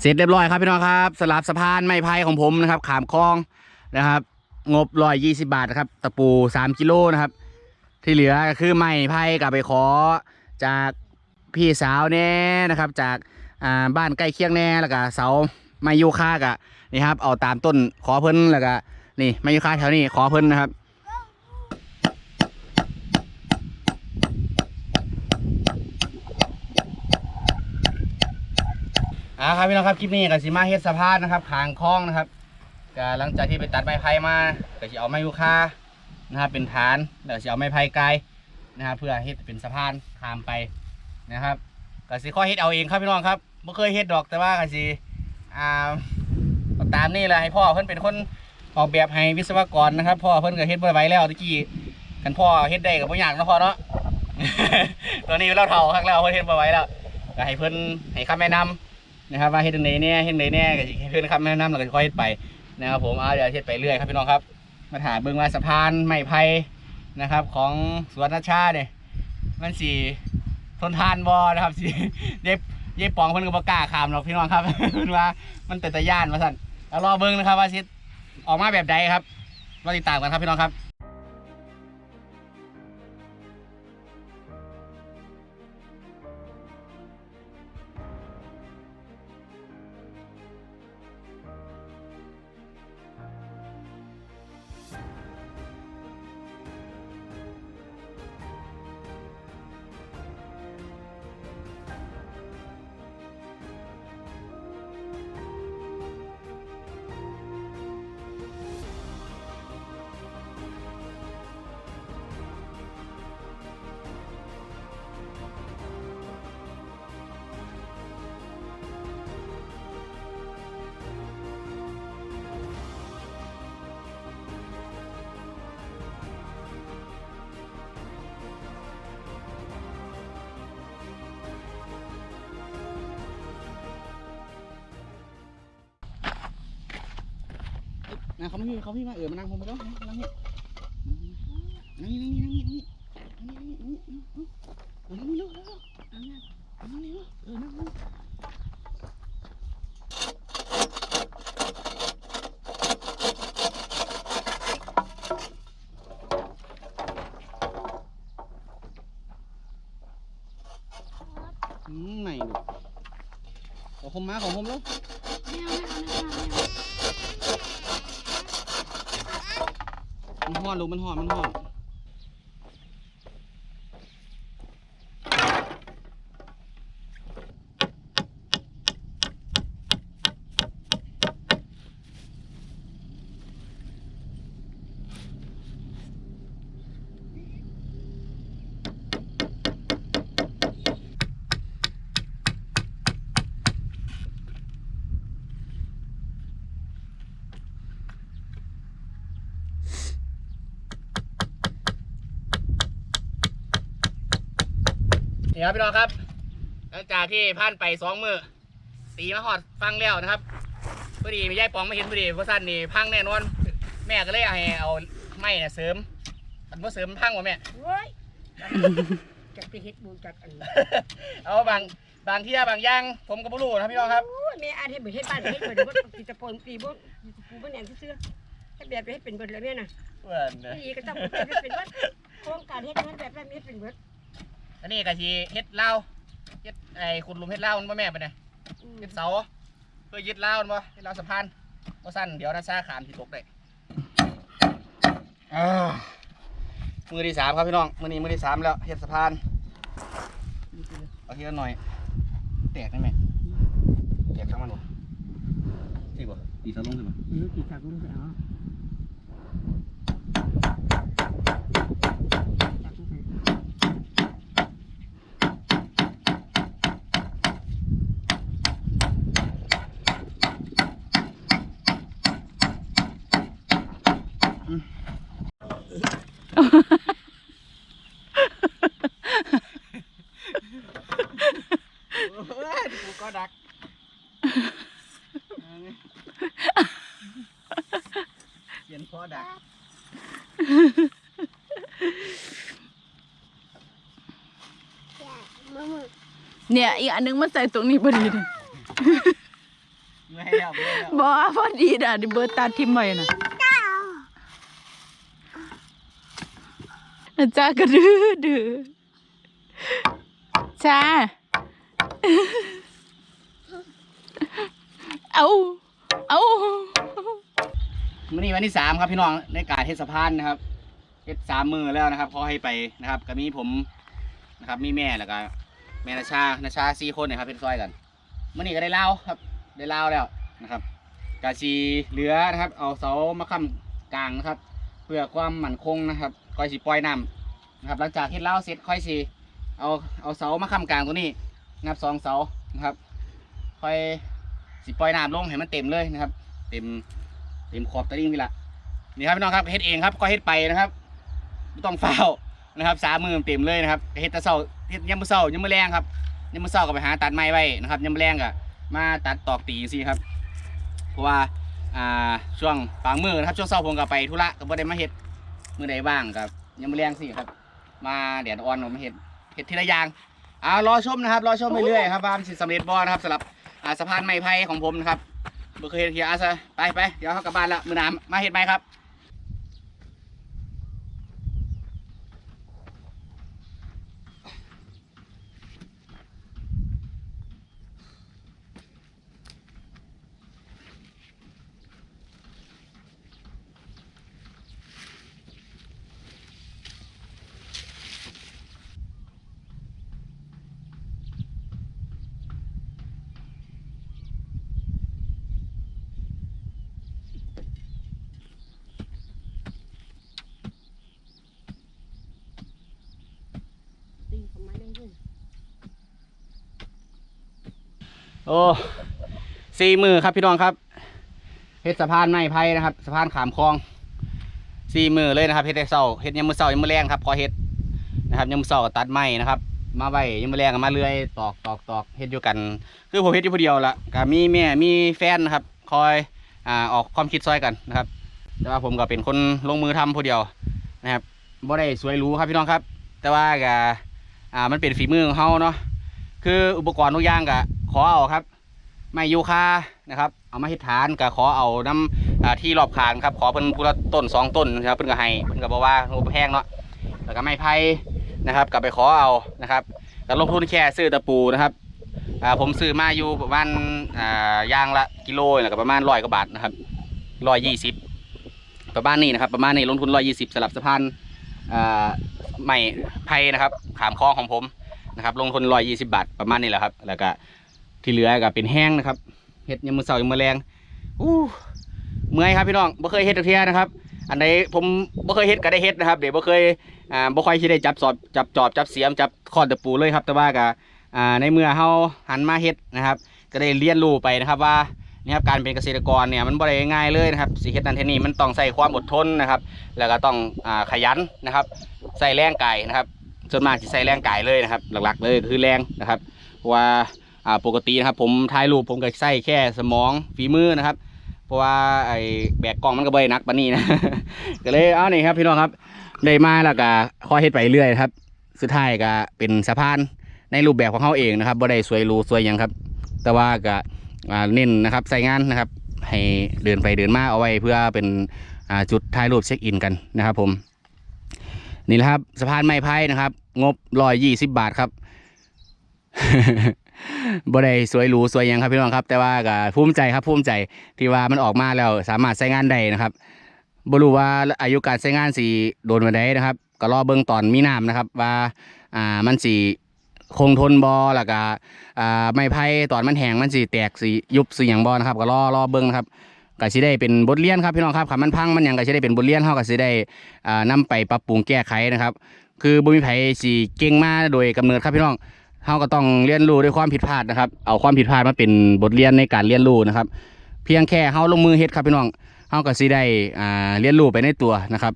เสร็จเรียบร้อยครับพี่น้องครับ สลับสะพานไม้ไผ่ของผมนะครับ ขามคลองนะครับ งบร้อยยี่สิบาทนะครับ ตะปูสามกิโลนะครับ ที่เหลือคือไม้ไผ่กลับไปขอจากพี่สาวแน่นะครับ จากอ่าบ้านใกล้เคียงแน่แล้วก็เสาไม้ยูคากะนี่ครับเอาตามต้นขอเพิ่นแล้วก็นี่ไม้ยูคาแถวนี้ขอเพิ่นนะครับ อ่าครับพี่น้องครับคลิปนี้ก็สิมาเฮ็ดสะพานนะครับขางคลองนะครับก็หลังจากที่ไปตัดไม้ไผ่มาก็สิเอาไม้ยูคานะครับเป็นฐานแล้วก็สิเอาไม้ไผ่ไกลนะครับเพื่อเฮ็ดเป็นสะพานข้ามไปนะครับก็สิข้อเฮ็ดเอาเองครับพี่น้องครับไม่เคยเฮ็ดดอกแต่ว่าก็สิอ่าตามนี่แหละให้พ่อเพิ่อนเป็นคนออกแบบให้วิศวกรนะครับพ่อเพิ่อนก็เฮ็ดไหวแล้วตะกี้กันพ่อเฮ็ดได้ก็บ่ยากนะพ่อเนาะตอนนี้เราเฒ่าคักแล้วเพิ่นเฮ็ดไหวแล้วก็ให้เพิ่อนให้คำแนะนำ นะครับว่าเฮ็ดจังไดเนี่ยเฮ็ดจังไดเนี่ยก็สิให้เพิ่นคำแนะนำแล้วก็ค่อยเฮ็ดไปนะครับผมเอาเดี๋ยวเฮ็ดไปเรื่อยครับพี่น้องครับมาถามเบิ่งว่าสะพานไม้ไผ่นะครับ ของสวนนาชาเนี่ยมันสิทนทานบ่นะครับสิเย็บเย็บปองเพิ่นก็บ่กล้าข้ามหรอกพี่น้องครับเพิ่นว่ามันเป็นตะย่านว่าซั่นแล้วรอเบิ่งนะครับว่าสิออกมาแบบใดครับรอติดตามกันครับพี่น้องครับ นะเขาไม่มีเขาไม่มาเออมานั่งผมไปแล้วนั่งนี่นั่งนี่นั่งนี่นั่งนี่นั่งนี่นั่งนี่นั่งนี่นั่งนี่นั่งนี่นั่งนี่เออนั่งนี่ไหนลูกขอผมมาของผมแล้ว มันห่อนลูกมันห่อนมันห่อน นี่ครับพี่น้องครับ หลังจากที่ผ่านไปสองมือตีมาหอดฟังแล้วนะครับพอดีไม่ย่ายปองไม่เห็นพอดีเพราะสั้นนี่พังแน่นอน แม่ก็เลยเอาให้เอาไม้เนี่ยเสริมอันว่าเสริมพังวะแม่เว้ยจักไปเฮ็ดบุญจักอันเอาบางบางที่บางอย่างผมก็บ่รู้นะครับพี่น้องครับโอ้ยแม่อาจเฮ็ดบ่เฮ็ดบ้านเฮ็ดบ่ได้บ่สิตะปนปีบ่ปูบ่แหน่นซื่อๆให้แบบไปเฮ็ดเป็นเบิดแล้วแม่น่ะเพื่อนนะนี่ก็ต้องเฮ็ดเป็นเบิดโครงการเฮ็ดงานแบบนั้นเฮ็ดเป็นเบิด อันนี้ก็สิเฮ็ดเหล้าเฮ็ดไอ้ขุดหลุมเฮ็ดเหล้ามันบ่แม่ไปไหนอืมเฮ็ดเสาเพื่อยึดเหล้ามันบ่เฮ็ดเหล้าสะพานบ่สั้นเดี๋ยวน่าซาขามสิตกได้อ่ามือที่สามครับพี่น้องมือนี้มือที่สามแล้วเฮ็ดสะพานเอาทีละหน่อย แตกได้ไหมแตกทั้งมันบ่ที่บ่ตีสะลงสิบ่อือกี่จักลงไปเอาจักลงไป กูก็ ดักเขียนพอดักเนี่ยอีกอันนึงมาใส่ตรงนี้พอดีเลยแล้วเมื่อยแล้วบอพอดีด่ะดิเบิร์ตตัดทิมไว้น่ะจ้ากระดื้อดื้อจ้า เอาเอาวันนี้วันที่สามครับพี่น้องในการเทศพานนะครับเทศสามมือแล้วนะครับเขาให้ไปนะครับก็มีผมนะครับ มีแม่แล้วก็แม่นาชานาชาสี่คนนะครับเป็นซอยกันมื่อนี้ก็ได้เล่าครับ ได้เล่าแล้วนะครับกาชีเหลือนะครับ เอาเสามาค้ำกลางนะครับ เพื่อความมั่นคงนะครับค่อยสีปล่อยน้ำนะครับ หลังจากเฮ็ดเล่าเสร็จค่อยสีเอาเอาเสามาค้ำกลางตัวนี้นับสองเสานะครับ ค่อย สีปล่อยน้ำลงให้มันเต็มเลยนะครับ เต็มเต็มขอบตะลิ่งนี่แหละนี่ครับพี่น้องครับเฮ็ดเองครับก็เฮ็ดไปนะครับไม่ต้องเฝ้านะครับสามมือเต็มเลยนะครับเฮ็ดตะเศร้าเฮ็ดยามมื้อเช้ายามมื้อแรงครับยามมื้อเช้าก็ไปหาตัดไม้ไว้นะครับยามมื้อแรงก็มาตัดตอกตีสิครับ เพราะว่าอ่าช่วงปางมือนะครับช่วงเช้าผมก็ไปธุระก็บ่ได้มาเฮ็ดมือใดบ้างครับยามมื้อแรงสิครับ มาแดดอ่อนผมาเฮ็ดเฮ็ดทีละอย่างอ่ารอชมนะครับรอชมไปเรื่อยครับว่ามันสิสำเร็จบ่นะครับสำหรับ อ่าสะพานไม้ไผ่ของผมนะครับบ่เคยเฮ็ดเฮียอาซะไปไปเดี๋ยวเขากลับบ้านละมือหนามมาเห็ดไหมครับ โอ้สี่มือครับพี่น้องครับเฮ็ดสะพานไม้ไผ่นะครับสะพานขามคลองสี่มือเลยนะครับเฮ็ดแต่เช้าเฮ็ดยามมือเช้ายามมือแรงครับพอเฮ็ดนะครับยามมือเช้าก็ตัดไม้นะครับ มาไว้ยามมือแรงมาเลื่อยตอกตอกตอกเฮ็ดอยู่กัน คือผมเฮ็ดอยู่ผู้เดียวละก็มีแม่มีแฟนนะครับ คอยอ่าออกความคิดซอยกันนะครับ แต่ว่าผมก็เป็นคนลงมือทำผู้เดียวนะครับบ่ได้สวยรู้ครับพี่น้องครับ แต่ว่าก็อ่ามันเป็นฝีมือของเฮาเนาะคืออุปกรณ์ทุกอย่างก็ ขอเอาครับ ไม้ยูคานะครับ เอามาเฮ็ดฐานก็ขอเอาน้ำอ่าที่รอบคางครับ ขอเพิ่นพูละต้นสองต้นนะครับเพิ่นก็ให้เพิ่นก็บอกว่าโอ้แพงเนาะแล้วก็ไม้ไผ่นะครับก็ไปขอเอานะครับก็ลงทุนแค่ซื้อตะปูนะครับผมซื้อมาอยู่ประมาณยางละกิโลแล้วก็ประมาณร้อยกว่าบาทนะครับร้อยยี่สิบประมาณนี้นะครับประมาณนี้ลงทุนร้อยยี่สิบสลับสะพานอ่าไม้ไผ่นะครับขามคลองของผมนะครับ ลงทุนร้อยยี่สิบบาทประมาณนี้แหละครับ แล้วก็ ที่เหลือก็เป็นแห้งนะครับเห็ดยามมือเสาร์ยามมือแรงอู้เมื่อยครับพี่น้องบ่เคยเฮ็ดเทียนะครับ อันใดผมบ่เคยเฮ็ดก็ได้เฮ็ดนะครับ เดี๋ยวบ่เคยอ่าบ่ค่อยสิได้จับสอบจับจอบจับเสียมจับคอนตะปูเลยครับ แต่ว่าก็อ่าในเมื่อเฮาหันมาเฮ็ดนะครับ ก็ได้เรียนรู้ไปนะครับว่านี่ครับการเป็นเกษตรกรเนี่ยมันบ่ได้ง่ายเลยนะครับสิเฮ็ดนั่นเฮ็ดนี่มันต้องใส่ความอดทนนะครับ แล้วก็ต้องอ่าขยันนะครับ ใส่แรงกายนะครับส่วนมากสิใส่แรงกายเลยนะครับ หลักๆเลยคือแรงนะครับว่า อ่าปกตินะครับผมถ่ายรูปผมก็ใส่แค่สมองฝีมือนะครับ เพราะว่าไอ้แบกกล้องมันก็บ่ได้หนักปานนี้นะ ก็เลยเอานี่ครับพี่น้องครับได้มาแล้วก็ค่อยเฮ็ดไปเรื่อยครับ สุดท้ายก็เป็นสะพานในรูปแบบของเขาเองนะครับบ่ได้สวยรูสวยหยังครับ แต่ว่าก็อ่าเน้นนะครับใส่งานนะครับ ให้เดินไปเดินมาเอาไว้เพื่อเป็นอ่าจุดถ่ายรูปเช็คอินกันนะครับผมนี่แหละครับสะพานไม้ไผ่นะครับ งบร้อยยี่สิบบาทครับ บ่ได้สวยหรูสวยยังครับพี่น้องครับ แต่ว่าก็ภูมิใจครับภูมิใจที่ว่ามันออกมาแล้วสามารถใช้งานได้นะครับบ่รู้ว่าอายุการใช้งานสีโดนมาได้นะครับ ก็รอเบิ่งตอนมีน้ำนะครับ ว่าอ่ามันสีคงทนบ่แล้วก็อ่าไม้ไผ่ตอนมันแห้งมันสีแตกสียุบสีหยังบ่นะครับ ก็รอรอเบิ่งนะครับก็สิได้เป็นบทเรียนครับพี่น้องครับคันมันพังมันยังก็สิได้เป็นบทเรียนเฮาก็สิได้อ่านำไปปรับปรุงแก้ไขนะครับ คือบ่มีไผสิเก่งมาโดยกำเนิดครับพี่น้อง เราก็ต้องเรียนรู้ด้วยความผิดพลาดนะครับ เอาความผิดพลาดมาเป็นบทเรียนในการเรียนรู้นะครับ เพียงแค่เฮาลงมือเฮ็ดครับพี่น้องเฮาก็สิได้อ่าเรียนรู้ไปในตัวนะครับ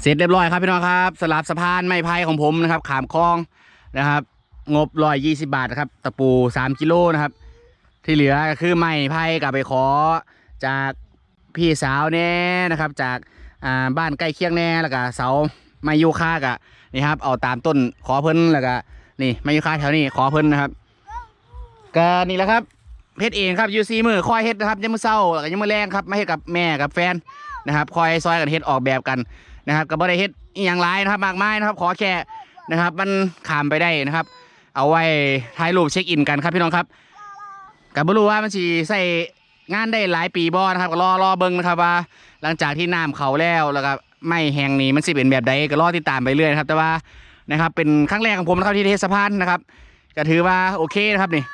เสร็จเรียบร้อยครับพี่น้องครับสลับสะพานไม้ไผ่ของผมนะครับ ขามคลองนะครับ งบร้อยยี่สิบาทนะครับ ตะปูสามกิโลนะครับ ที่เหลือก็คือไม้ไผ่กับไปขอจาก พี่สาวแน่นะครับ จากอ่าบ้านใกล้เคียงแน่แล้วก็เสาไมยูคากะนี่ครับ เอาตามต้นขอเพิ่นแล้วก็นี่ไมยูคาแถวนี้ขอเพิ่นนะครับก็นี่แหละครับเฮ็ดเองครับยูซีมือคอยเฮ็ดนะครับยังมือเศร้าแล้วก็ยังมือแรงครับมาเฮ็ดกับแม่กับแฟนนะครับคอยซอยกันเฮ็ดออกแบบกันนะครับก็บ่ได้เฮ็ดอีหยังหลายนะครับ มากมายนะครับ ขอแค่นะครับ มันขามไปได้นะครับ เอาไว้ถ่ายรูปเช็คอินกันครับพี่น้องครับก็บ่รู้ว่ามันสิใส่ งานได้หลายปีบ่นะครับก็รอรอเบิ่งนะครับว่า หลังจากที่น้ำเขาแล้วแล้วก็ไม่แห้งนี้มันสิเป็นแบบใดก็รอติดตามไปเรื่อยครับ แต่ว่านะครับเป็นครั้งแรกของผมนะครับที่เทศพานนะครับก็ถือว่าโอเคนะครับนี่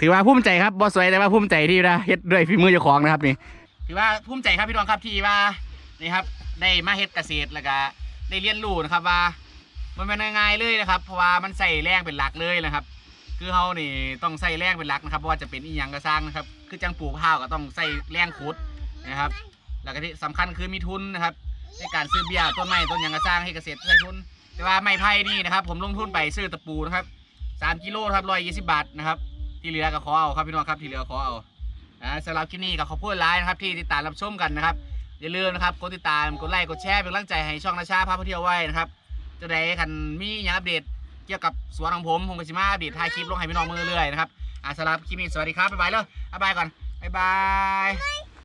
ถือว่าภูมิใจครับบอสวยแต่ว่าภูมิใจที่ได้เฮ็ดด้วยฝีมือเจ้าของนะครับนี่ ถือว่าภูมิใจครับพี่น้องครับที่ว่านี่ครับได้มาเฮ็ดเกษตรแล้วก็ได้เรียนรู้นะครับว่า มันเป็นง่ายเลยนะครับ เพราะว่ามันใส่แรงเป็นหลักเลยนะครับ คือเขานี่ต้องใส่แรงเป็นหลักนะครับเพราะว่าจะเป็นอีหยังก็สร้างนะครับ คือจังปลูกข้าวก็ต้องใส่แรงขุดนะครับ แล้วก็ที่สำคัญคือมีทุนนะครับ ในการซื้อเบี้ยต้นไม้ต้นหยังก็สร้างให้เกษตรใช้ทุน แต่ว่าไม้ไผ่นี่นะครับ ผมลงทุนไปซื้อตะปูนะครับสามกิโลครับร้อยยี่สิบบาทนะครับที่เหลือก็ขอเอาครับพี่น้องครับที่เหลือขอเอาสำหรับคลิปนี้ก็ขอบคุณหลายนะครับที่ติดตามรับชมกันนะครับอย่าลืมนะครับกดติดตามกดไลค์กดแชร์เป็นกำลังใจให้ช่องนาชาพาไปเที่ยวไว้นะครับจะได้คันมีอย่างอัปเดต เกี่ยวกับสวนของผมผมกับชิมาอัปเดตถ่ายคลิปลงให้พี่น้องมือเรื่อยนะครับอ่าสำหรับคลิปนี้สวัสดีครับบ๊ายบายเลยบ๊ายบายก่อนบ๊ายบาย